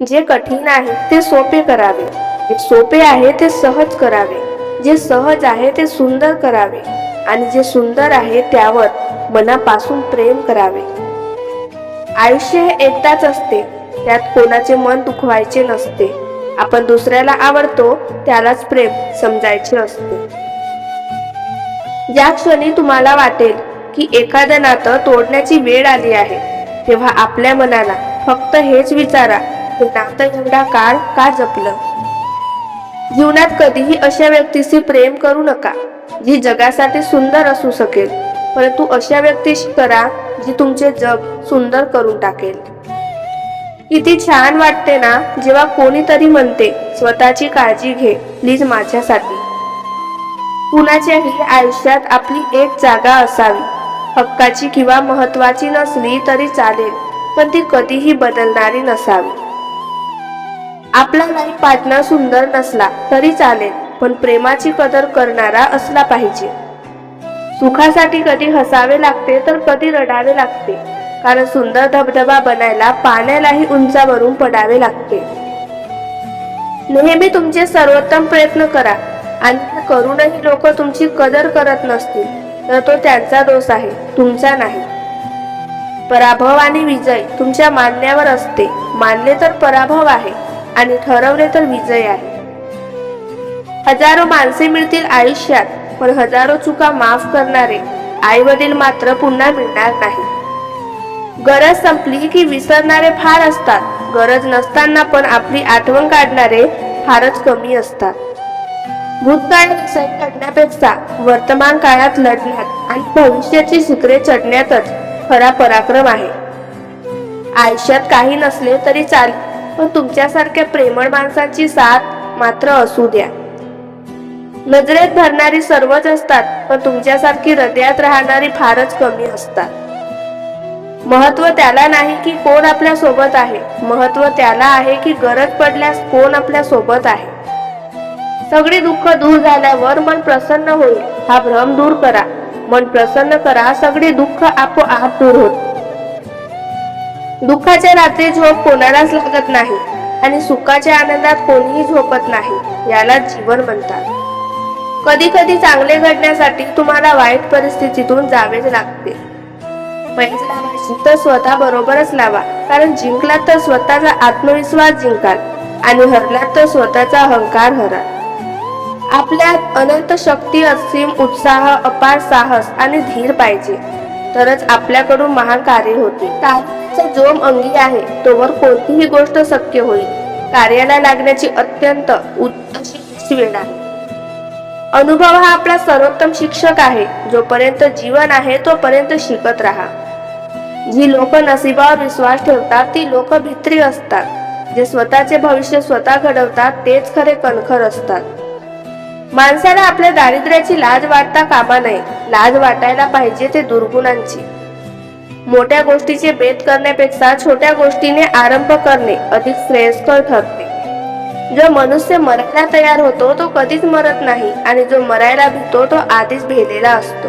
जे कठीण आहे ते सोपे करावे. जे सोपे आहे ते सहज करावे. जे सहज आहे ते सुंदर करावे. आणि जे सुंदर आहे त्यावर मनापासून प्रेम करावे. आयुष्य हे एकदाच असते. त्यात कोणाचे मन दुखवायचे नसते. आपण दुसऱ्याला आवडतो त्यालाच प्रेम समजायचे असते. ज्या क्षणी तुम्हाला वाटेल की एखादं नातं तोडण्याची वेळ आली आहे तेव्हा आपल्या मनाला फक्त हेच विचारा पुन्हा तर एवढा काळ का जपलं. जीवनात कधीही अशा व्यक्तीशी प्रेम करू नका जी जगासाठी सुंदर असू शकेल. परंतु अशा व्यक्तीशी करा जी तुमचे जग सुंदर करून टाकेल. किती छान वाटते ना जेव्हा कोणीतरी म्हणते स्वतःची काळजी घे प्लीज माझ्यासाठी. कुणाच्याही आयुष्यात आपली एक जागा असावी. हक्काची किंवा महत्वाची नसली तरी चालेल पण ती कधीही बदलणारी नसावी. आपला लाईफ पार्टनर सुंदर नसला तरी चालेल पण प्रेमाची कदर करणारा असला पाहिजे. सुखासाठी कधी हसावे लागते तर कधी रडावे लागते कारण सुंदर धबधबा बनायला पाण्यालाही उंचावरून पडावे लागते. नेहमी तुमचे सर्वोत्तम प्रयत्न करा. आणि करूनही लोक तुमची कदर करत नसतील तर तो त्यांचा दोष आहे तुमचा नाही. पराभव आणि विजय तुमच्या मानण्यावर असते मानले तर पराभव आहे. आणि ठरवले तर विजय आहे. हजारो माणसे मिळतील आयुष्यात पण हजारो चुका माफ करणारे आई वडील मात्र पुन्हा मिळणार नाही. गरज संपली की विसरणारे फार असतात. गरज नसताना पण आपली आठवण काढणारे फारच कमी असतात. भूतकाळ सैन लढण्यापेक्षा वर्तमान काळात लढण्यात आणि भविष्याची शिखरे चढण्यातच खरा पराक्रम आहे. आयुष्यात काही नसले तरी चालेल पण तुमच्यासारख्या प्रेमळ माणसाची साथ मात्र असू द्या. नजरेत भरणारी सर्वच असतात पण तुमच्यासारखी हृदयात राहणारी फारच कमी असतात. महत्त्व त्याला नाही की कोण आपल्यासोबत आहे. महत्त्व त्याला आहे की गरज पडल्यास कोण आपल्यासोबत आहे. सगळी दुःख दूर झाल्यावर मन प्रसन्न होईल. हा भ्रम दूर करा. मन प्रसन्न करा सगळे दुःख आपोआप दूर होत. दुःखाच्या रात्री झोप कोणालाच लागत नाही आणि सुखाच्या आनंदात कोणीही झोपत नाही याला जीवन म्हणतात. कधी कधी चांगले घडण्यासाठी तुम्हाला वाईट परिस्थितीतून जावेच लागते. तर स्वतः बरोबरच लावा कारण जिंकलात तर स्वतःचा आत्मविश्वास जिंकाल आणि हरलात तर स्वतःचा अहंकार हरा आपल्यात अनंत शक्ती असीम उत्साह अपार साहस आणि धीर पाहिजे तरच आपल्याकडून महान कार्य होते. कार्याचा जोम अंगी आहे तोवर कोणतीही गोष्ट शक्य होईल. कार्याला लागण्याची अत्यंत उच्च वेळ आहे. अनुभव हा आपला सर्वोत्तम शिक्षक आहे जोपर्यंत जीवन आहे तोपर्यंत शिकत राहा. जी लोक नसिबावर विश्वास ठेवतात ती लोक भित्री असतात. जे स्वतःचे भविष्य स्वतः घडवतात तेच खरे कणखर असतात. माणसाला आपल्या दारिद्र्याची लाज वाटता कामा नये. लाज वाटायला पाहिजे ते दुर्गुणांची. मोठ्या गोष्टीचे भेद करण्यापेक्षा छोट्या गोष्टीने आरंभ करणे अधिक श्रेयस्कर ठरते. जो मनुष्य मरायला तयार होतो तो कधीच मरत नाही आणि जो मरायला भितो तो आधीच भेलेला असतो.